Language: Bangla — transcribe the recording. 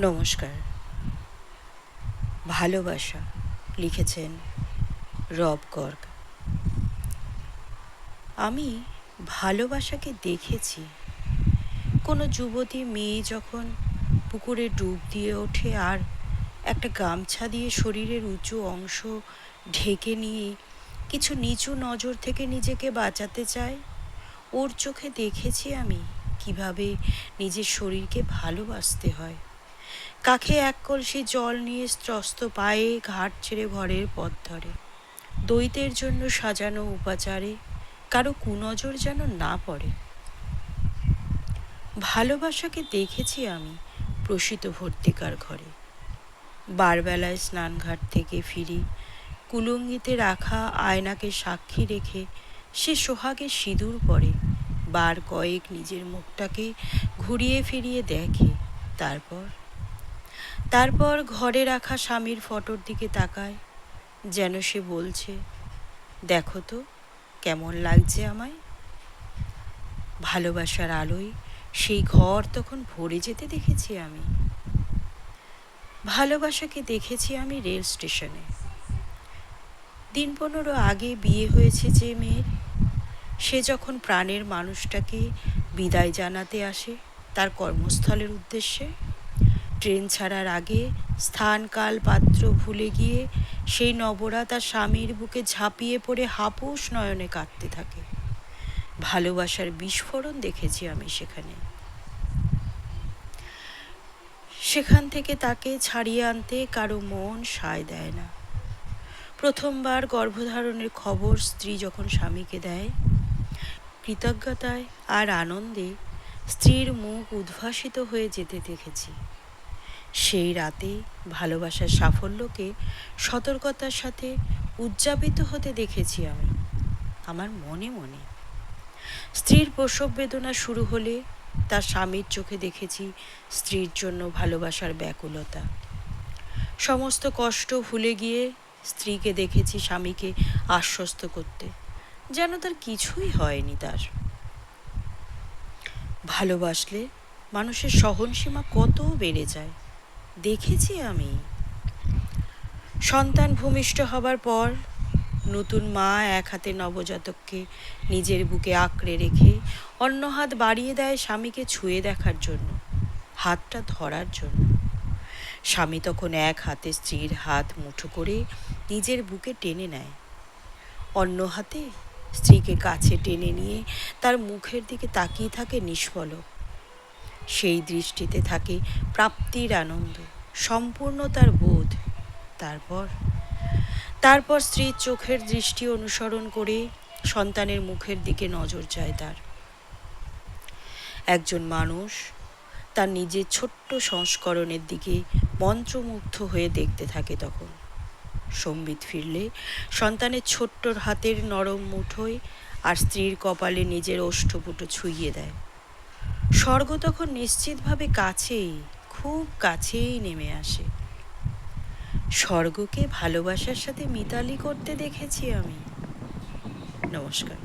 নমস্কার। ভালোবাসা লিখেছেন রব গর্গ। আমি ভালোবাসাকে দেখেছি। কোনো যুবতী মেয়ে যখন পুকুরে ডুব দিয়ে ওঠে আর একটা গামছা দিয়ে শরীরের উঁচু অংশ ঢেকে নিয়ে কিছু নিচু নজর থেকে নিজেকে বাঁচাতে চায় ওর চোখে দেখেছি আমি কীভাবে নিজের শরীরকে ভালোবাসতে হয়। কাখে এক কলসি জল নিয়ে স্ত্রস্ত পায়ে ঘাট ছেড়ে ঘরের পথ ধরে। দৈতের জন্য সাজানো উপাচারে কারও কুনজর যেন না পড়ে। ভালোবাসাকে দেখেছি আমি প্রসিত ভর্তিকার ঘরে। বারবেলায় স্নানঘাট থেকে ফিরি কুলঙ্গিতে রাখা আয়নাকে সাক্ষী রেখে সে সোহাগে সিঁদুর পরে। বার কয়েক নিজের মুখটাকে ঘুরিয়ে ফিরিয়ে দেখে, তারপর তারপর ঘরে রাখা স্বামীর ফটোর দিকে তাকায়, যেন সে বলছে, দেখো তো, কেমন লাগছে আমায়। ভালোবাসার আলোয় সেই ঘর তখন ভরে যেতে দেখেছি আমি। ভালোবাসাকে দেখেছি আমি রেল স্টেশনে। দিন পনেরো আগে বিয়ে হয়েছে যে মেয়ের সে যখন প্রাণের মানুষটাকে বিদায় জানাতে আসে তার কর্মস্থলের উদ্দেশ্যে, ট্রেন ছাড়ার আগে স্থান কাল পাত্র ভুলে গিয়ে সেই নবরা তার স্বামীর বুকে ঝাঁপিয়ে পড়ে হাপুস নয়নে কাঁদতে থাকে। ভালোবাসার বিস্ফোরণ দেখেছি আমি সেখানে। সেখান থেকে তাকে ছাড়িয়ে আনতে কারও মন সায় দেয় না। প্রথমবার গর্ভধারণের খবর স্ত্রী যখন স্বামীকে দেয়, কৃতজ্ঞতায় আর আনন্দে স্ত্রীর মুখ উদ্ভাসিত হয়ে যেতে দেখেছি। সেই রাতে ভালোবাসার সাফল্যকে সতর্কতার সাথে উদযাপিত হতে দেখেছি আমি, আমার মনে মনে। স্ত্রীর প্রসব বেদনা শুরু হলে তার স্বামীর চোখে দেখেছি স্ত্রীর জন্য ভালোবাসার ব্যাকুলতা। সমস্ত কষ্ট ভুলে গিয়ে স্ত্রীকে দেখেছি স্বামীকে আশ্বস্ত করতে। যেন তার কিছুই হয়নি তার। ভালোবাসলে মানুষের সহনসীমা কত বেড়ে যায়, দেখেছি আমি। সন্তান ভূমিষ্ঠ হবার পর নতুন মা এক হাতে নবজাতককে নিজের বুকে আঁকড়ে রেখে অন্য হাত বাড়িয়ে দেয় স্বামীকে ছুঁয়ে দেখার জন্য, হাতটা ধরার জন্য। স্বামী তখন এক হাতে স্ত্রীর হাত মুঠো করে নিজের বুকে টেনে নেয়। অন্য হাতে স্ত্রীকে কাছে টেনে নিয়ে তার মুখের দিকে তাকিয়ে থাকে নিষ্ফলক। সেই দৃষ্টিতে থাকে প্রাপ্তির আনন্দ, সম্পূর্ণ তার বোধ। তারপর তারপর স্ত্রীর চোখের দৃষ্টি অনুসরণ করে সন্তানের মুখের দিকে নজর যায় তার। একজন মানুষ তার নিজের ছোট্ট সংস্করণের দিকে মন্ত্রমুগ্ধ হয়ে দেখতে থাকে তখন। সম্বিত ফিরলে সন্তানের ছোট্টর হাতের নরম মুঠোয় আর স্ত্রীর কপালে নিজের ওষ্ঠপুটো ছুঁইয়ে দেয়। স্বর্গ তখন নিশ্চিতভাবে কাছেই, খুব কাছেই নেমে আসে। স্বর্গকে ভালোবাসার সাথে মিতালি করতে দেখেছি আমি। নমস্কার।